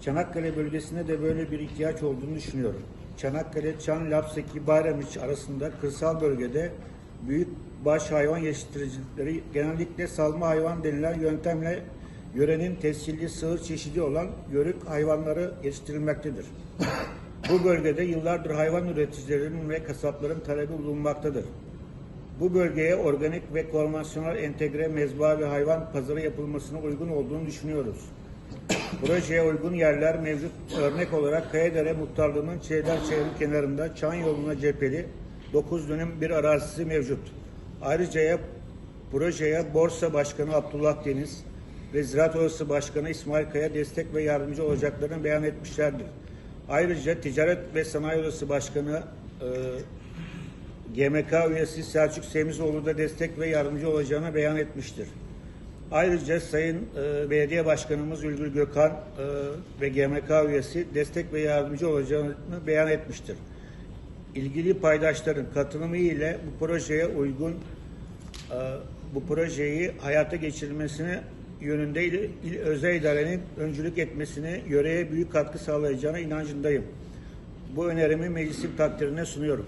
Çanakkale bölgesinde de böyle bir ihtiyaç olduğunu düşünüyorum. Çanakkale, Çan, Lapseki, Bayramiç arasında kırsal bölgede büyük baş hayvan yetiştiricileri genellikle salma hayvan denilen yöntemle yörenin tescilli sığır çeşidi olan yörük hayvanları yetiştirilmektedir. Bu bölgede yıllardır hayvan üreticilerinin ve kasapların talebi bulunmaktadır. Bu bölgeye organik ve konvansiyonel entegre mezba ve hayvan pazarı yapılmasına uygun olduğunu düşünüyoruz. Projeye uygun yerler mevcut. Örnek olarak Kayadere Muhtarlığı'nın Çevler Çevre kenarında Çan yoluna cepheli 9 dönüm bir arazisi mevcut. Ayrıca projeye Borsa Başkanı Abdullah Deniz ve Ziraat Odası Başkanı İsmail Kaya destek ve yardımcı olacaklarını beyan etmişlerdir. Ayrıca Ticaret ve Sanayi Odası Başkanı e, GMK üyesi Selçuk Semizoğlu da destek ve yardımcı olacağını beyan etmiştir. Ayrıca Sayın e, Belediye Başkanımız Ülgül Gökhan e, ve GMK üyesi destek ve yardımcı olacağını beyan etmiştir. İlgili paydaşların katılımı ile bu projeye uygun e, bu projeyi hayata geçirilmesine yönünde il, il özel idarenin öncülük etmesine yöreye büyük katkı sağlayacağına inancındayım. Bu önerimi meclisin takdirine sunuyorum.